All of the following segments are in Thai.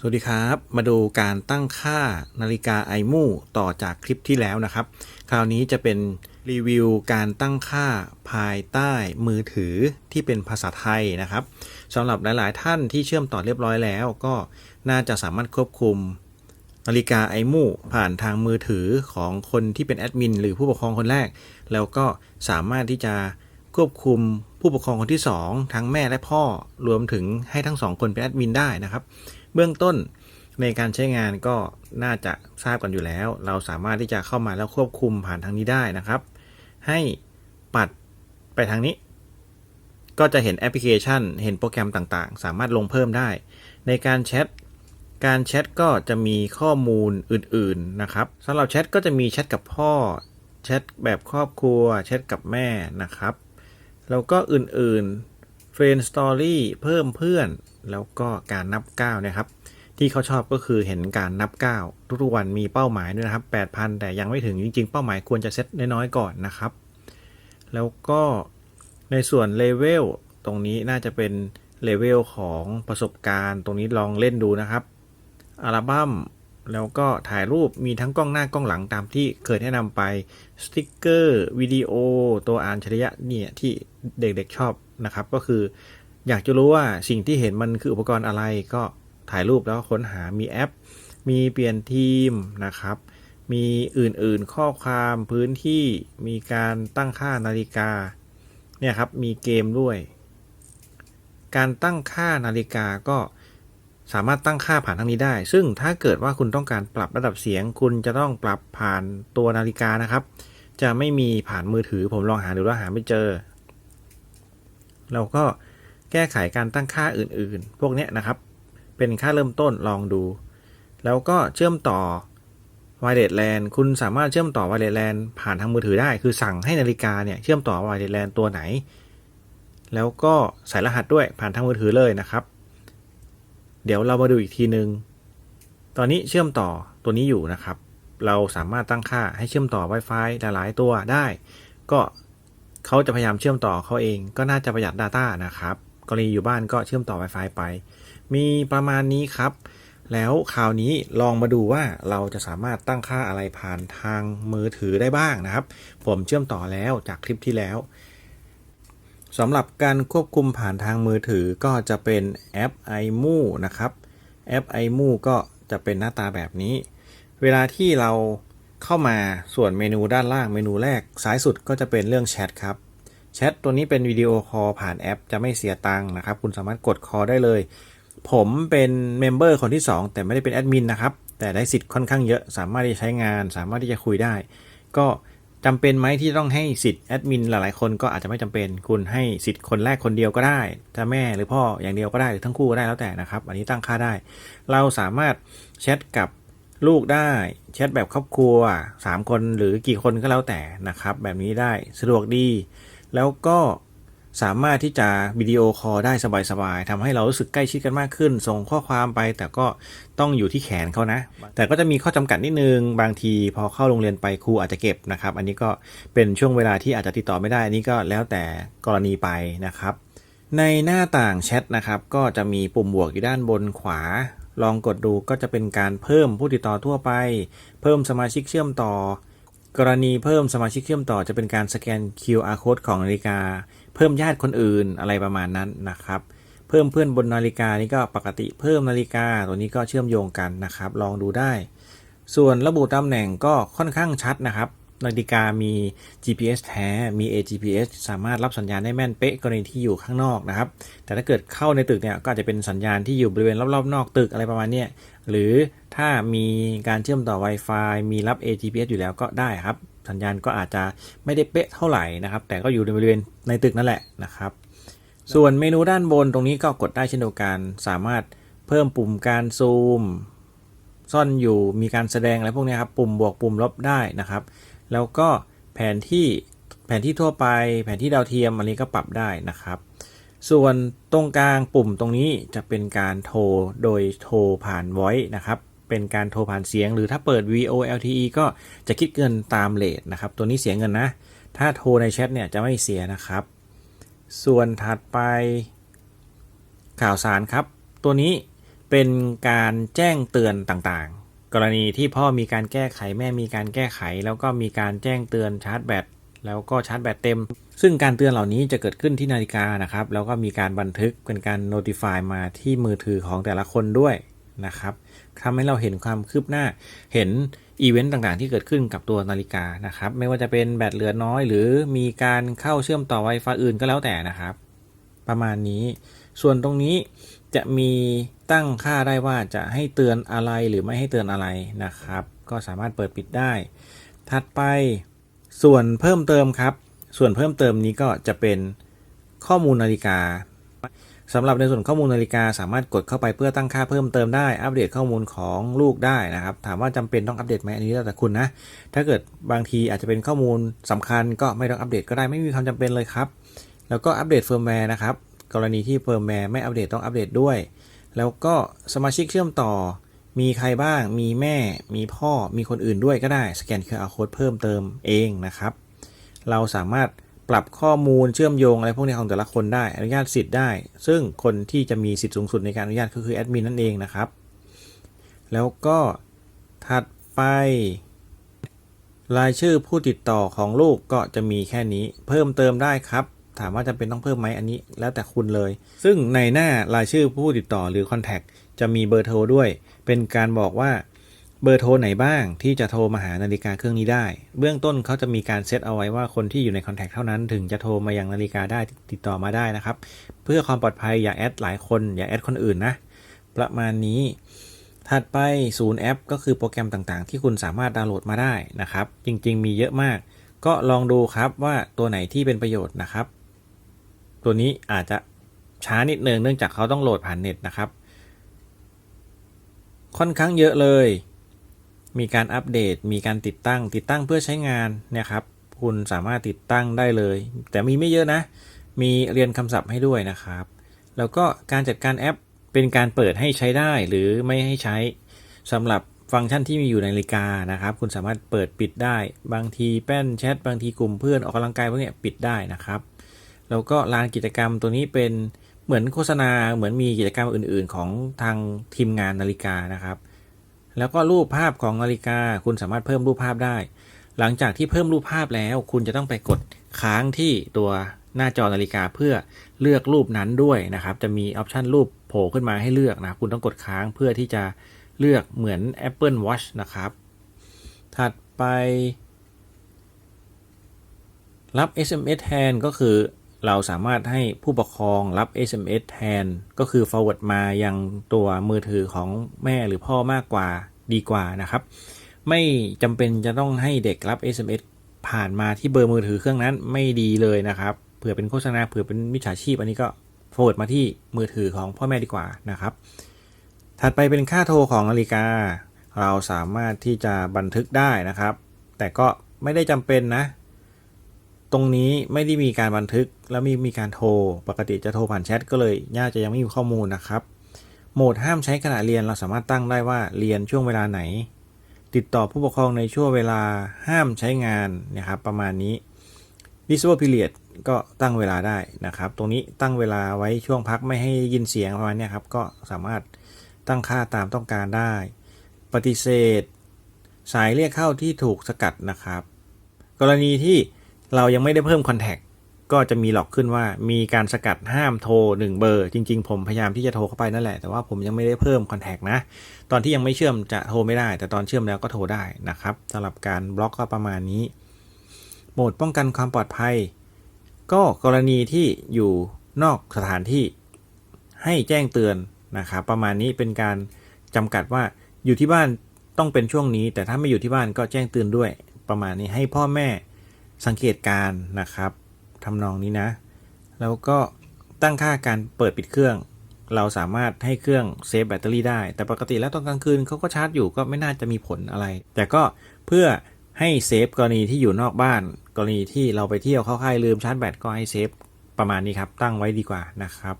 สวัสดีครับ มาดูการตั้งค่านาฬิกาไอมูต่อจากคลิปที่แล้วนะครับ คราวนี้จะเป็นรีวิวการตั้งค่าภายใต้มือถือที่เป็นภาษาไทยนะครับสำหรับหลาย ๆ ท่านที่เชื่อมต่อเรียบร้อยแล้ว ก็น่าจะสามารถควบคุมนาฬิกาไอมูผ่านทางมือถือของคนที่เป็นแอดมินหรือผู้ปกครองคนแรก แล้วก็สามารถที่จะควบคุมผู้ปกครองคนที่ 2 ทั้งแม่และพ่อรวมถึงให้ทั้งสองคนเป็นแอดมินได้นะครับ เบื้องต้นในการใช้งานก็น่าจะทราบกันอยู่แล้ว เราสามารถที่จะเข้ามาแล้วควบคุมผ่านทางนี้ได้นะครับ ให้ปัดไปทางนี้ ก็จะเห็นแอปพลิเคชัน เห็นโปรแกรมต่างๆ สามารถลงเพิ่มได้ ในการแชทการแชทก็จะมีข้อมูลอื่นๆนะครับสำหรับแชทก็จะมีแชทกับพ่อแชทแบบครอบครัวแชทกับแม่นะครับ แล้วก็อื่นๆ Friend Story เพิ่มเพื่อน แล้วก็การนับก้าวนะครับ ที่เขาชอบก็คือเห็นการนับก้าทุกๆวันมีเป้าหมายด้วยนะครับ 8,000 แต่ยังไม่ถึงจริงๆ เป้าหมายควรจะเซตน้อยๆก่อนนะครับ แล้วก็ในส่วนเลเวลตรงนี้น่าจะเป็นเลเวลของประสบการณ์ตรงนี้ลองเล่นดูนะครับ อัลบั้มแล้วก็ถ่ายรูปมีทั้งกล้องหน้ากล้องหลังตามที่เคยแนะนำไปสติกเกอร์วิดีโอ ตัวอ่านชริยะเนี่ยที่ เด็กๆชอบนะครับ ก็คือ อยากจะรู้ว่าสิ่งที่เห็นมันคืออุปกรณ์อะไรก็ถ่ายรูปแล้วค้นหามีแอป มีเปลี่ยนทีมนะครับ มีอื่นๆข้อความพื้นที่มีการตั้งค่านาฬิกาเนี่ยครับมีเกมด้วย การตั้งค่านาฬิกาก็สามารถตั้งค่าผ่านทางนี้ได้ ซึ่งถ้าเกิดว่าคุณต้องการปรับระดับเสียง คุณจะต้องปรับผ่านตัวนาฬิกานะครับ จะไม่มีผ่านมือถือผมลองหาดูแล้วหาไม่เจอ เราก็แก้ไขการตั้งค่าอื่นๆ พวกนี้นะครับ เป็นค่าเริ่มต้นลองดู แล้วก็เชื่อมต่อ Wireless LAN คุณสามารถเชื่อมต่อ Wireless LAN ผ่านทางมือถือได้ คือสั่งให้นาฬิกาเนี่ยเชื่อมต่อ Wireless LAN ตัวไหน แล้วก็ใส่รหัสด้วยผ่านทางมือถือเลยนะครับ เดี๋ยวเรามาดูอีกทีนึงตอนนี้เชื่อมต่อตัวนี้อยู่นะครับ เราสามารถตั้งค่าให้เชื่อมต่อ Wi-Fi หลายๆตัวได้ ก็ เขาจะพยายามเชื่อมต่อเขาเองก็น่าจะประหยัด Data นะครับ กรณีอยู่บ้านก็เชื่อมต่อ Wi-Fi ไป มีประมาณนี้ครับ แล้วคราวนี้ลองมาดูว่าเราจะสามารถตั้งค่าอะไรผ่านทางมือถือได้บ้างนะครับ ผมเชื่อมต่อแล้วจากคลิปที่แล้วสำหรับการควบคุมผ่านทางมือถือก็จะเป็นแอป iMu นะครับ แอป iMu ก็จะเป็นหน้าตาแบบนี้ เวลาที่เรา เข้ามาส่วนเมนูด้านล่างเมนูแรกซ้ายสุดก็จะเป็นเรื่องแชทครับแชทตัวนี้เป็นวิดีโอคอลผ่านแอป จะไม่เสียตังค์นะครับ คุณสามารถกดคอได้เลย ผมเป็นเมมเบอร์คนที่ 2 แต่ไม่ได้เป็นแอดมินนะครับ แต่ได้สิทธิ์ค่อนข้างเยอะ สามารถที่จะใช้งาน สามารถที่จะคุยได้ ก็จำเป็นไหมที่ต้องให้สิทธิ์แอดมินหลายๆคนก็อาจจะไม่จำเป็น คุณให้สิทธิ์คนแรกคนเดียวก็ได้จะแม่หรือพ่ออย่างเดียวก็ได้หรือทั้งคู่ก็ได้แล้วแต่นะครับ อันนี้ตั้งค่าได้ เราสามารถแชทกับ ลูกได้แชทแบบครอบครัว 3 คนหรือกี่คนก็แล้วแต่นะครับ แบบนี้ได้สะดวกดี แล้วก็สามารถที่จะวิดีโอคอลได้สบายๆทำให้เรารู้สึกใกล้ชิดกันมากขึ้น ส่งข้อความไป แต่ก็ต้องอยู่ที่แขนเขานะ แต่ก็จะมีข้อจำกัดนิดนึง บางทีพอเข้าโรงเรียนไปครูอาจจะเก็บนะครับ อันนี้ก็เป็นช่วงเวลาที่อาจจะติดต่อไม่ได้อันนี้ก็แล้วแต่กรณีไปนะครับ ในหน้าต่างแชทนะครับ ก็จะมีปุ่มบวกอยู่ด้านบนขวา ลองกดดูก็จะเป็นการเพิ่มผู้ติดต่อทั่วไป เพิ่มสมาชิกเชื่อมต่อ กรณีเพิ่มสมาชิกเชื่อมต่อจะเป็นการสแกน QR code ของนาฬิกา เพิ่มญาติคนอื่นอะไรประมาณนั้นนะครับเพิ่มเพื่อนบนนาฬิกานี่ก็ปกติเพิ่มนาฬิกาตัวนี้ก็เชื่อมโยงกันนะครับ ลองดูได้ ส่วนระบุตำแหน่งก็ค่อนข้างชัดนะครับ นาฬิกามี GPS แท้ มี AGPS สามารถรับสัญญาณได้แม่นเป๊ะกรณีที่อยู่ข้างนอกนะครับ แต่ถ้าเกิดเข้าในตึกเนี่ยก็อาจจะเป็นสัญญาณที่อยู่บริเวณรอบๆ นอกตึกอะไรประมาณนี้หรือถ้ามีการเชื่อมต่อ Wi-Fi มีรับ AGPS อยู่แล้วก็ได้ครับ สัญญาณก็อาจจะไม่ได้เป๊ะเท่าไหร่นะครับ แต่ก็อยู่ในบริเวณในตึกนั่นแหละนะครับ ส่วนเมนูด้านบนตรงนี้ก็กดได้เช่นเดียวกัน สามารถเพิ่มปุ่มการซูม ซ่อนอยู่มีการแสดงอะไรพวกนี้ครับ ปุ่มบวกปุ่มลบได้นะครับ แล้วก็แผนที่แผนที่ทั่วไป แผนที่ดาวเทียมอันนี้ก็ปรับได้นะครับ ส่วนตรงกลางปุ่มตรงนี้จะเป็นการโทรโดยโทรผ่าน voice นะครับเป็นการโทรผ่านเสียง หรือถ้าเปิด VoLTE ก็จะคิดเงินตามเลทนะครับ ตัวนี้เสียเงินนะ ถ้าโทรในแชทเนี่ยจะไม่เสียนะครับ ส่วนถัดไปข่าวสารครับ ตัวนี้เป็นการแจ้งเตือนต่าง กรณีที่พ่อมีการแก้ไขแม่มีการแก้ไข แล้วก็มีการแจ้งเตือนชาร์จแบตแล้วก็ชาร์จแบตเต็ม ซึ่งการเตือนเหล่านี้จะเกิดขึ้นที่นาฬิกานะครับ แล้วก็มีการบันทึกเป็นการ notify มาที่มือถือของแต่ละคนด้วยนะครับทำให้เราเห็นความคืบหน้า เห็นอีเวนต์ต่างๆ ที่เกิดขึ้นกับตัวนาฬิกานะครับ ไม่ว่าจะเป็นแบตเหลือน้อย หรือมีการเข้าเชื่อมต่อ Wi-Fi อื่นก็แล้วแต่นะครับ ประมาณนี้ ส่วนตรงนี้ จะมีตั้งค่าได้ว่าจะให้เตือนอะไรหรือไม่ให้เตือนอะไรนะครับ ก็สามารถเปิดปิดได้ ถัดไปส่วนเพิ่มเติมครับ ส่วนเพิ่มเติมนี้ก็จะเป็นข้อมูลนาฬิกาสำหรับในส่วนข้อมูลนาฬิกาสามารถกดเข้าไปเพื่อตั้งค่าเพิ่มเติมได้อัปเดตข้อมูลของลูกได้นะครับ ถามว่าจำเป็นต้องอัปเดตไหมอันนี้แล้วแต่คุณนะ ถ้าเกิดบางทีอาจจะเป็นข้อมูลสำคัญก็ไม่ต้องอัปเดตก็ได้ไม่มีความจำเป็นเลยครับ แล้วก็อัปเดตเฟิร์มแวร์นะครับ กรณีที่เฟิร์มแวร์ไม่อัปเดตต้องอัปเดตด้วย แล้วก็สมาชิกเชื่อมต่อ มีใครบ้าง มีแม่ มีพ่อ มีคนอื่นด้วยก็ได้ สแกน QR Code เพิ่มเติมเองนะครับ เราสามารถปรับข้อมูลเชื่อมโยงอะไรพวกนี้ของแต่ละคนได้ อนุญาตสิทธิ์ได้ ซึ่งคนที่จะมีสิทธิ์สูงสุดในการอนุญาตก็คือแอดมินนั่นเองนะครับ แล้วก็ถัดไป รายชื่อผู้ติดต่อของลูกก็จะมีแค่นี้ เพิ่มเติมได้ครับ ถามว่าจำเป็นต้องเพิ่มไหมอันนี้ แล้วแต่คุณเลย ซึ่งในหน้ารายชื่อผู้ติดต่อหรือ Contact จะมีเบอร์โทรด้วย เป็นการบอกว่าเบอร์โทรไหนบ้างที่จะโทรมาหานาฬิกาเครื่องนี้ได้ เบื้องต้นเขาจะมีการเซตเอาไว้ว่าคนที่อยู่ใน Contact เท่านั้นถึงจะโทรมายังนาฬิกาได้ติดต่อมาได้นะครับ เพื่อความปลอดภัยอย่าแอดหลายคน อย่าแอดคนอื่นนะ ประมาณนี้ ถัดไปศูนย์แอป ก็คือโปรแกรมต่างๆ ที่คุณสามารถดาวน์โหลดมาได้นะครับ จริงๆ มีเยอะมาก ก็ลองดูครับว่าตัวไหนที่เป็นประโยชน์นะครับ ตัวนี้อาจจะช้านิดนึงเนื่องจากเขาต้องโหลดผ่านเน็ตนะครับ ค่อนข้างเยอะเลย มีการอัปเดต มีการติดตั้ง ติดตั้งเพื่อใช้งานเนี่ยครับ คุณสามารถติดตั้งได้เลย แต่มีไม่เยอะนะ มีเรียนคำศัพท์ให้ด้วยนะครับ แล้วก็การจัดการแอปเป็นการเปิดให้ใช้ได้หรือไม่ให้ใช้สำหรับฟังก์ชันที่มีอยู่ในนาฬิกานะครับ คุณสามารถเปิดปิดได้ บางทีแป้นแชทบางทีกลุ่มเพื่อนออกกำลังกายพวกเนี้ยปิดได้นะครับ แล้วก็ลานกิจกรรมตัวนี้เป็นเหมือนโฆษณาเหมือนมีกิจกรรมอื่น ๆ ของทางทีมงานนาฬิกานะครับ แล้วก็รูปภาพของนาฬิกาคุณสามารถเพิ่มรูปภาพได้ หลังจากที่เพิ่มรูปภาพแล้ว คุณจะต้องไปกดค้างที่ตัวหน้าจอนาฬิกาเพื่อเลือกรูปนั้นด้วยนะครับ จะมีออปชันรูปโผล่ขึ้นมาให้เลือกนะคุณต้องกดค้างเพื่อที่จะเลือกเหมือน Apple Watch นะครับ ถัดไปรับ SMS แทนก็คือ เราสามารถให้ผู้ปกครองรับ SMS แทน ก็คือ forward มายังตัวมือถือของแม่หรือพ่อมากกว่าดีกว่านะครับ ไม่จำเป็นจะต้องให้เด็กรับ SMS ผ่านมาที่เบอร์มือถือเครื่องนั้นไม่ดีเลยนะครับ เผื่อเป็นโฆษณาเผื่อเป็นมิจฉาชีพ อันนี้ก็ forward มาที่มือถือของพ่อแม่ดีกว่านะครับ ถัดไปเป็นค่าโทรของนาฬิกา เราสามารถที่จะบันทึกได้นะครับ แต่ก็ไม่ได้จำเป็นนะ ตรงนี้ไม่ได้มีการบันทึกแล้วมีมีการโทร ปกติจะโทรผ่านแชทก็เลยน่าจะยังไม่มีข้อมูลนะครับ โหมดห้ามใช้ขณะเรียนเราสามารถตั้งได้ว่าเรียนช่วงเวลาไหน ติดต่อผู้ปกครองในช่วงเวลาห้ามใช้งานนะครับประมาณนี้ visible period ก็ตั้งเวลาได้นะครับ ตรงนี้ตั้งเวลาไว้ช่วงพักไม่ให้ยินเสียงประมาณนี้ครับก็สามารถตั้งค่าตามต้องการได้ ปฏิเสธ สายเรียกเข้าที่ถูกสกัดนะครับ กรณีที่ เรายังไม่ได้เพิ่มคอนแทคก็จะมีหลอกขึ้นว่ามีการสกัดห้ามโทร 1 เบอร์ จริง ๆ ผมพยายามที่จะโทรเข้าไปนั่นแหละ แต่ว่าผมยังไม่ได้เพิ่มคอนแทคนะ ตอนที่ยังไม่เชื่อมจะโทรไม่ได้ แต่ตอนเชื่อมแล้วก็โทรได้นะครับสำหรับการบล็อกก็ประมาณนี้ โหมดป้องกันความปลอดภัย ก็กรณีที่อยู่นอกสถานที่ให้แจ้งเตือนนะครับประมาณนี้เป็นการจำกัดว่าอยู่ที่บ้านต้องเป็นช่วงนี้ แต่ถ้าไม่อยู่ที่บ้านก็แจ้งเตือนด้วย ประมาณนี้ให้พ่อแม่ สังเกตการนะครับทำนองนี้นะ แล้วก็ตั้งค่าการเปิดปิดเครื่อง เราสามารถให้เครื่องเซฟแบตเตอรี่ได้ แต่ปกติแล้วตอนกลางคืนเขาก็ชาร์จอยู่ก็ไม่น่าจะมีผลอะไร แต่ก็เพื่อให้เซฟกรณีที่อยู่นอกบ้าน กรณีที่เราไปเที่ยวเข้าค่ายลืมชาร์จแบตก็ให้เซฟประมาณนี้ครับ ตั้งไว้ดีกว่านะครับ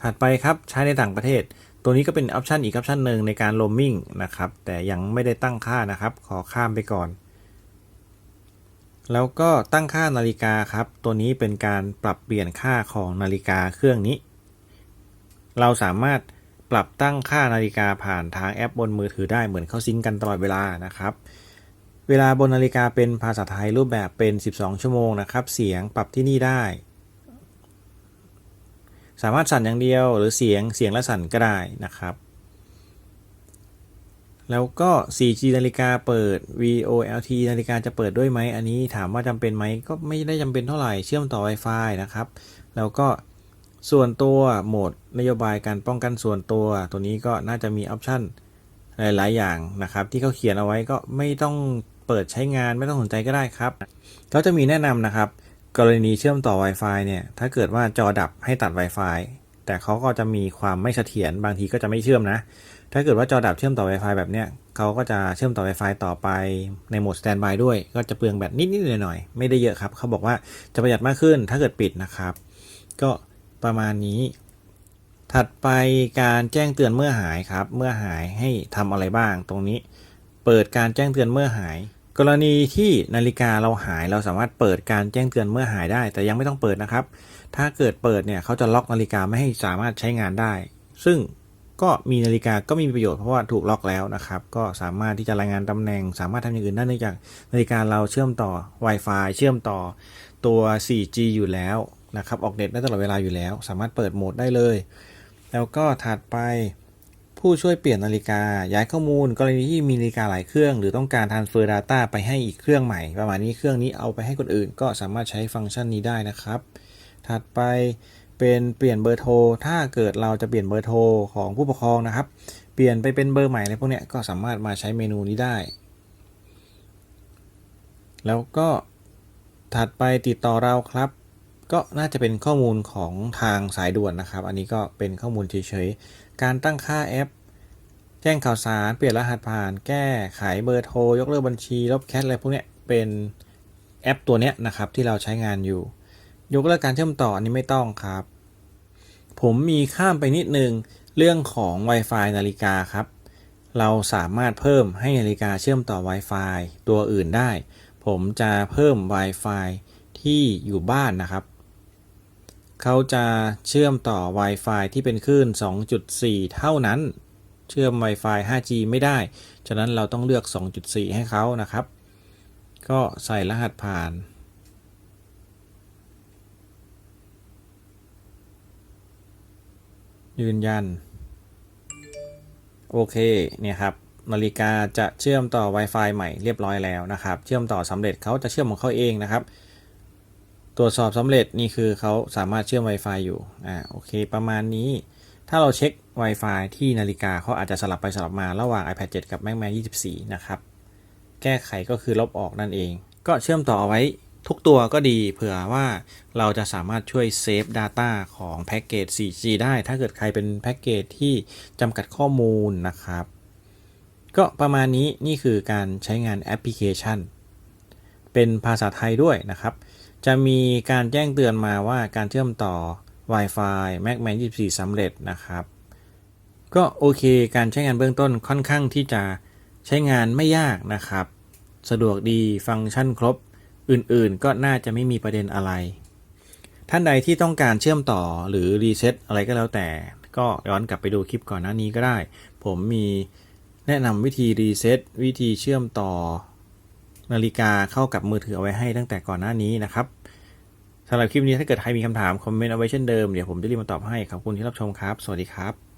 ถัดไปครับใช้ในต่างประเทศ ตัวนี้ก็เป็นออปชันอีกออปชันหนึ่งในการโรมมิ่งนะครับ แต่ยังไม่ได้ตั้งค่านะครับ ขอข้ามไปก่อน แล้วก็ตั้งค่านาฬิกาครับ ตัวนี้เป็นการปรับเปลี่ยนค่าของนาฬิกาเครื่องนี้ เราสามารถปรับตั้งค่านาฬิกาผ่านทางแอปบนมือถือได้เหมือนเข้าซิงกันตลอดเวลานะครับ เวลาบนนาฬิกาเป็นภาษาไทยรูปแบบเป็น 12 ชั่วโมงนะครับ เสียงปรับที่นี่ได้ สามารถสั่นอย่างเดียวหรือเสียงเสียงและสั่นก็ได้นะครับ แล้วก็ 4G นาฬิกาเปิด VoLT นาฬิกาจะเปิดด้วยไหม อันนี้ถามว่าจำเป็นไหม ก็ไม่ได้จำเป็นเท่าไหร่ เชื่อมต่อ Wi-Fi นะครับ แล้วก็ส่วนตัวโหมดนโยบายการป้องกันส่วนตัว ตัวนี้ก็น่าจะมีออปชันหลาย ๆ อย่างนะครับ ที่เขาเขียนเอาไว้ก็ไม่ต้องเปิดใช้งานไม่ต้องสนใจก็ได้ครับเขาจะมีแนะนำนะครับ กรณีเชื่อมต่อ Wi-Fi เนี่ยถ้าเกิดว่าจอดับให้ตัด Wi-Fi แต่เขาก็จะมีความไม่เสถียรบางทีก็จะไม่เชื่อมนะ ถ้าเกิดว่าจอดับเชื่อมต่อ Wi-Fi แบบเนี้ยเขาก็จะเชื่อมต่อ Wi-Fi ต่อไปในโหมด Standby ด้วย ก็จะเปลืองแบตนิดๆหน่อยๆไม่ได้เยอะครับ เขาบอกว่าจะประหยัดมากขึ้นถ้าเกิดปิดนะครับ ก็ประมาณนี้ ถัดไปการแจ้งเตือนเมื่อหายครับ เมื่อหายให้ทำอะไรบ้าง ตรงนี้ เปิดการแจ้งเตือนเมื่อหาย กรณีที่นาฬิกาเราหายเราสามารถเปิดการแจ้งเตือนเมื่อหายได้ แต่ยังไม่ต้องเปิดนะครับ ถ้าเกิดเปิดเนี่ยเขาจะล็อกนาฬิกาไม่ให้สามารถใช้งานได้ ซึ่ง ก็มีนาฬิกาก็มีประโยชน์เพราะว่าถูกล็อกแล้วนะครับ ก็สามารถที่จะรายงานตำแหน่ง สามารถทำอย่างอื่นได้เนื่องจากนาฬิกาเราเชื่อมต่อ Wi-Fi เชื่อมต่อตัว 4G อยู่แล้วนะครับ ออกเน็ตได้ตลอดเวลาอยู่แล้ว สามารถเปิดโหมดได้เลย แล้วก็ถัดไปผู้ช่วยเปลี่ยนนาฬิกา ย้ายข้อมูล กรณีที่มีนาฬิกาหลายเครื่อง หรือต้องการ transfer data ไปให้อีกเครื่องใหม่ ประมาณนี้เครื่องนี้เอาไปให้คนอื่น ก็สามารถใช้ฟังก์ชันนี้ได้นะครับ ถัดไป เป็นเปลี่ยนเบอร์โทร ถ้าเกิดเราจะเปลี่ยนเบอร์โทรของผู้ปกครองนะครับ เปลี่ยนไปเป็นเบอร์ใหม่อะไรพวกนี้ก็สามารถมาใช้เมนูนี้ได้ แล้วก็ถัดไปติดต่อเราครับ ก็น่าจะเป็นข้อมูลของทางสายด่วนนะครับ อันนี้ก็เป็นข้อมูลเฉยๆ การตั้งค่าแอป แจ้งข่าวสาร เปลี่ยนรหัสผ่าน แก้ไขเบอร์โทร ยกเลิกบัญชี ลบแคชอะไรพวกนี้เป็นแอปตัวนี้นะครับที่เราใช้งานอยู่ ยกเลิกการเชื่อมต่ออันนี้ไม่ต้องครับ ผมมีข้ามไปนิดนึงเรื่องของ Wi-Fi นาฬิกาครับ เราสามารถเพิ่มให้นาฬิกาเชื่อมต่อ Wi-Fi ตัวอื่นได้ ผมจะเพิ่ม Wi-Fi ที่อยู่บ้านนะครับ เขาจะเชื่อมต่อ Wi-Fi ที่เป็นคลื่น 2.4 เท่านั้น เชื่อม Wi-Fi 5G ไม่ได้ ฉะนั้นเราต้องเลือก 2.4 ให้เขานะครับ ก็ใส่รหัสผ่าน ยืนยัน โอเค เนี่ยครับ นาฬิกาจะเชื่อมต่อ Wi-Fi ใหม่เรียบร้อยแล้วนะครับ เชื่อมต่อสำเร็จเขาจะเชื่อมของเขาเองนะครับ ตรวจสอบสำเร็จนี่คือเขาสามารถเชื่อม Wi-Fi อยู่ อ่า โอเค ประมาณนี้ ถ้าเราเช็ค Wi-Fi ที่นาฬิกาเขาอาจจะสลับไปสลับมาระหว่าง iPad 7 กับ Mac Mini 24 นะครับ แก้ไขก็คือลบออกนั่นเอง ก็เชื่อมต่อเอาไว้ ทุกตัวก็ดีเผื่อว่าเราจะสามารถช่วยเซฟ Data ของแพ็กเกจ 4G ได้ ถ้าเกิดใครเป็นแพ็กเกจที่จำกัดข้อมูลนะครับ ก็ประมาณนี้นี่คือการใช้งานแอปพลิเคชัน เป็นภาษาไทยด้วยนะครับ จะมีการแจ้งเตือนมาว่าการเชื่อมต่อ Wi-Fi MacMan 24สำเร็จนะครับ ก็โอเคการใช้งานเบื้องต้นค่อนข้างที่จะใช้งานไม่ยากนะครับ สะดวกดีฟังก์ชันครบ อื่นๆ ก็น่าจะไม่มีประเด็นอะไร ท่านใดที่ต้องการเชื่อมต่อหรือรีเซ็ตอะไรก็แล้วแต่ ก็ย้อนกลับไปดูคลิปก่อนหน้านี้ก็ได้ ผมมีแนะนำวิธีรีเซ็ตวิธีเชื่อมต่อนาฬิกาเข้ากับมือถือเอาไว้ให้ตั้งแต่ก่อนหน้านี้นะครับสำหรับคลิปนี้ถ้าเกิดใครมีคำถาม คอมเมนต์เอาไว้เช่นเดิม เดี๋ยวผมจะรีบมาตอบให้ขอบคุณที่รับชมครับ สวัสดีครับ